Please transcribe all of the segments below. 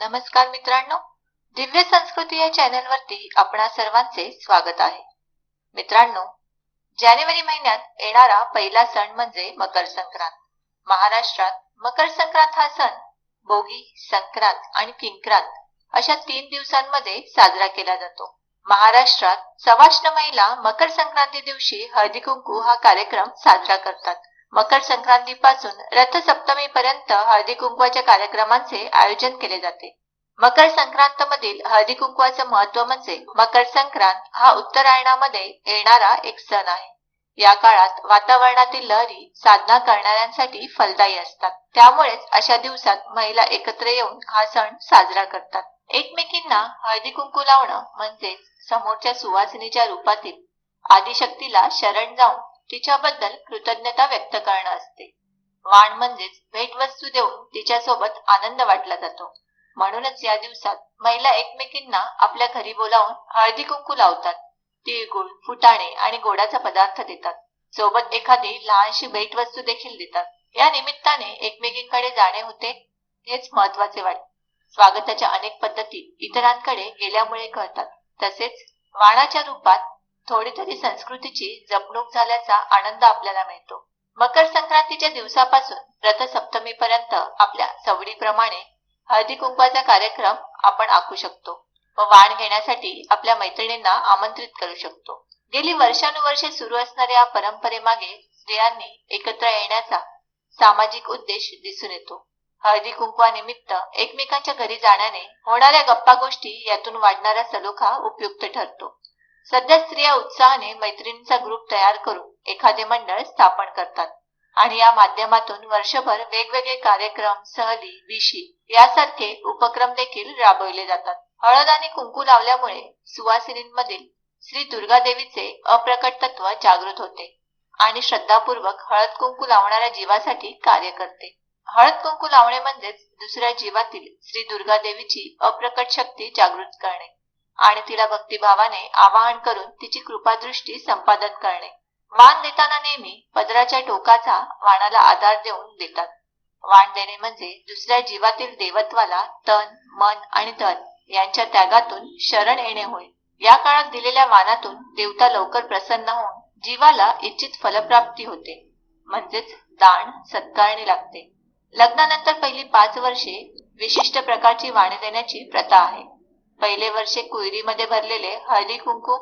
नमस्कार मित्रांनो दिव्य संस्कृती या चॅनलवरती आपणा सर्वांचे स्वागत आहे. मित्रांनो जानेवारी महिन्यात येणारा पहिला सण म्हणजे मकर संक्रांत. महाराष्ट्रात मकर संक्रांत हा सण भोगी संक्रांत आणि किंक्रांत अशा तीन दिवसांमध्ये साजरा केला जातो. महाराष्ट्रात सवाष्ण महिला मकर संक्रांती दिवशी हळदी कुंकू हा कार्यक्रम साजरा करतात. मकर संक्रांतीपासून रथसप्तमीपर्यंत हळदी कुंकवाच्या कार्यक्रमांचे आयोजन केले जाते. मकर संक्रांत मधील हळदी कुंकवाचं महत्त्व म्हणजे मकर संक्रांत हा उत्तरायणामध्ये येणारा एक सण आहे. या काळात वातावरणातील लहरी साधना करणाऱ्यांसाठी फलदायी असतात. त्यामुळेच अशा दिवसात महिला एकत्र येऊन हा सण साजरा करतात. एकमेकींना हळदी कुंकू लावणं म्हणजेच समोरच्या सुवासिनीच्या रूपातील आदिशक्तीला शरण जाऊन तिच्याबद्दल कृतज्ञता व्यक्त करणं असते. वाण म्हणजेच भेटवस्तू देऊन तिच्यासोबत आनंद वाटला जातो. म्हणूनच या दिवसात महिला एकमेकींना आपल्या घरी बोलावून हळदी कुंकू लावतात. तिळगुळ फुटाणे आणि गोडाचा पदार्थ देतात. सोबत एखादी लहानशी भेटवस्तू देखील देतात. या निमित्ताने एकमेकींकडे जाणे होते हेच महत्त्वाचे वाटते स्वागताच्या अनेक पद्धती इतरांकडे गेल्यामुळे कळतात तसेच वाणाच्या रूपात थोडी तरी संस्कृतीची जपणूक झाल्याचा आनंद आपल्याला मिळतो. मकर संक्रांतीच्या दिवसापासून रथसप्तमीपर्यंत आपल्या सवडीप्रमाणे हळदी कुंकवाचा कार्यक्रम आपण आखू शकतो व वाण घेण्यासाठी आपल्या मैत्रिणींना आमंत्रित करू शकतो. गेली वर्षानुवर्षे सुरू असणाऱ्या परंपरेमागे स्त्रियांनी एकत्र येण्याचा सामाजिक उद्देश दिसून येतो. हळदी कुंकवानिमित्त एकमेकांच्या घरी जाण्याने होणाऱ्या गप्पा गोष्टी यातून वाढणारा सलोखा उपयुक्त ठरतो. सध्या स्त्रिया उत्साहाने मैत्रिणींचा ग्रुप तयार करून एखादे मंडळ स्थापन करतात. आणि या माध्यमातून वर्षभर वेगवेगळे कार्यक्रम सहली विशी यासारखे उपक्रम देखील राबवले जातात. हळद आणि कुंकू लावल्यामुळे सुवासिनींमधील श्री दुर्गादेवीचे अप्रकट तत्व जागृत होते आणि श्रद्धापूर्वक हळद कुंकू लावणाऱ्या जीवासाठी कार्य करते. हळद कुंकू लावणे म्हणजेच दुसऱ्या जीवातील श्री दुर्गा देवीची अप्रकट शक्ती जागृत करणे. आणि तिला भक्तिभावाने आवाहन करून तिची कृपादृष्टी संपादन करणे. वाण देताना नेहमी पदराच्या टोकाचा वाणाला आधार देऊन देतात. वाण देणे म्हणजे दुसऱ्या जीवातील देवत्वाला तन मन आणि धन यांच्या त्यागातून शरण येणे होय. या काळात दिलेल्या वानातून देवता लवकर प्रसन्न होऊन जीवाला इच्छित फलप्राप्ती होते. म्हणजेच दान सत्कारणी लागते. लग्नानंतर पहिली पाच वर्षे विशिष्ट प्रकारची वाणे देण्याची प्रथा आहे. पहिले वर्षे कुयरीमध्ये भरलेले हळदी कुंकू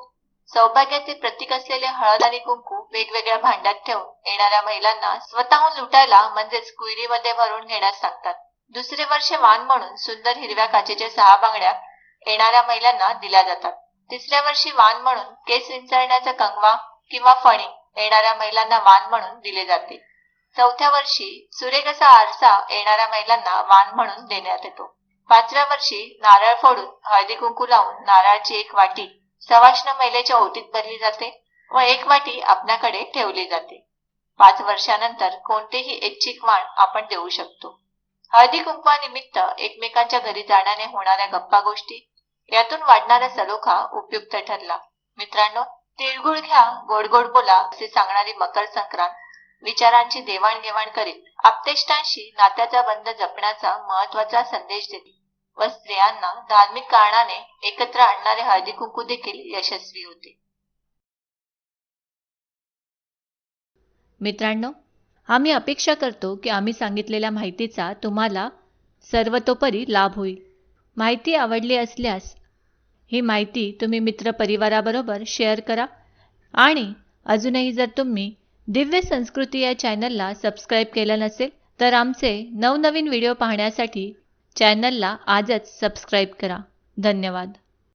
सौभाग्याचे प्रतीक असलेले हळद आणि कुंकू वेगवेगळ्या भांड्यात ठेवून येणाऱ्या महिलांना स्वतःहून लुटायला म्हणजेच कुयरीमध्ये भरून घेण्यास सांगतात. दुसरे वर्ष वाण म्हणून सुंदर हिरव्या काचेच्या सहा बांगड्या येणाऱ्या महिलांना दिल्या जातात. तिसऱ्या वर्षी वाण म्हणून केस विंचरण्याचा कंगवा किंवा फणी येणाऱ्या महिलांना वाण म्हणून दिले जाते. चौथ्या वर्षी सुरेख असा आरसा येणाऱ्या महिलांना वाण म्हणून देण्यात येतो. पाचव्या वर्षी नारळ फोडून हळदी कुंकू लावून नारळाची एक वाटी सवाष्ण महिलेच्या ओटीत भरली जाते व एक वाटी आपल्याकडे ठेवली जाते. पाच वर्षानंतर कोणतेही ऐच्छिक वाण आपण देऊ शकतो. हळदी कुंकवानिमित्त एकमेकांच्या घरी जाण्याने होणाऱ्या गप्पा गोष्टी यातून वाढणारा सलोखा उपयुक्त ठरला. मित्रांनो तिळगुळ घ्या गोड गोड बोला असे सांगणारी मकर संक्रांत विचारांची देवाणघेवाण करीत आपतेष्टांशी नात्याचा बंध जपण्याचा महत्त्वाचा संदेश देते. व स्त्रियांना धार्मिक कारणाने एकत्र आणणारे हळदी कुंकू देखील यशस्वी होते. मित्रांनो आम्ही अपेक्षा करतो की आम्ही सांगितलेल्या माहितीचा तुम्हाला सर्वतोपरी लाभ होईल. माहिती आवडली असल्यास ही माहिती तुम्ही मित्रपरिवाराबरोबर शेअर करा आणि अजूनही जर तुम्ही दिव्य संस्कृती या चॅनलला सबस्क्राईब केलं नसेल तर आमचे नवनवीन व्हिडिओ पाहण्यासाठी चॅनलला आजच सबस्क्राईब करा. धन्यवाद.